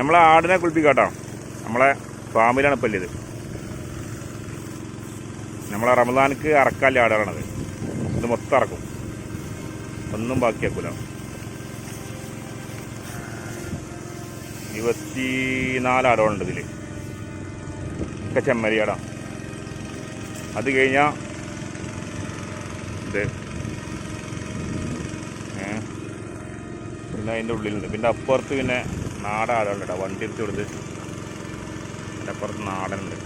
നമ്മളെ ആടിനെ കുളിപ്പിക്കാട്ടോ. നമ്മളെ ഫാമിലാണ് ഇപ്പം ഇത് നമ്മളെ റമദാനിക്ക് അറക്കാല്ല ആടാണത് ഇത് മൊത്തം അറക്കും. ഒന്നും ബാക്കിയാക്കൂല ഇരുപത്തിനാല് ആടോളുണ്ട് ഇതിൽ ഒക്കെ ചെമ്മരിയാടാ അത് കഴിഞ്ഞാൽ ഇത്. പിന്നെ അതിന്റെ ഉള്ളിലുണ്ട്. പിന്നെ അപ്പുറത്ത് പിന്നെ നാടാടുകളുണ്ട് വണ്ടി എടുത്ത് കൊടുത്ത് എന്റെ അപ്പുറത്ത് നാടനുണ്ട്.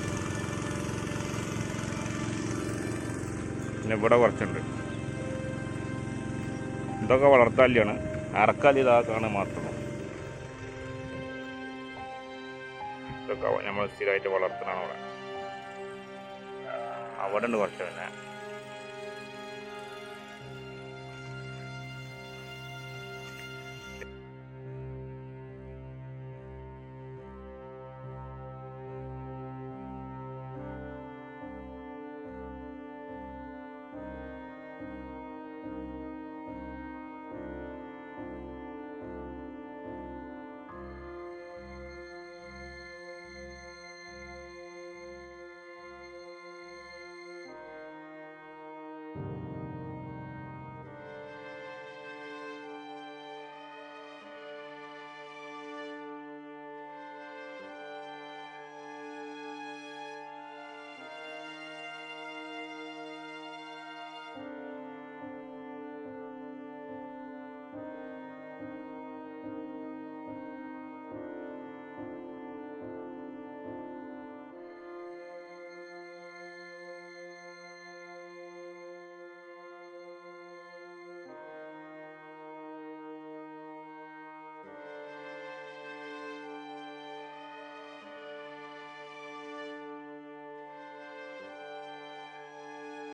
പിന്നെ ഇവിടെ കുറച്ചുണ്ട്. ഇതൊക്കെ വളർത്താലിയാണ്. അറക്കാലി ഇതാക്കാണ് മാത്രം. ഇതൊക്കെ നമ്മൾ സ്ഥിരമായിട്ട് വളർത്തണം അവിടെ അവിടെ ഉണ്ട് കുറച്ച് പിന്നെ.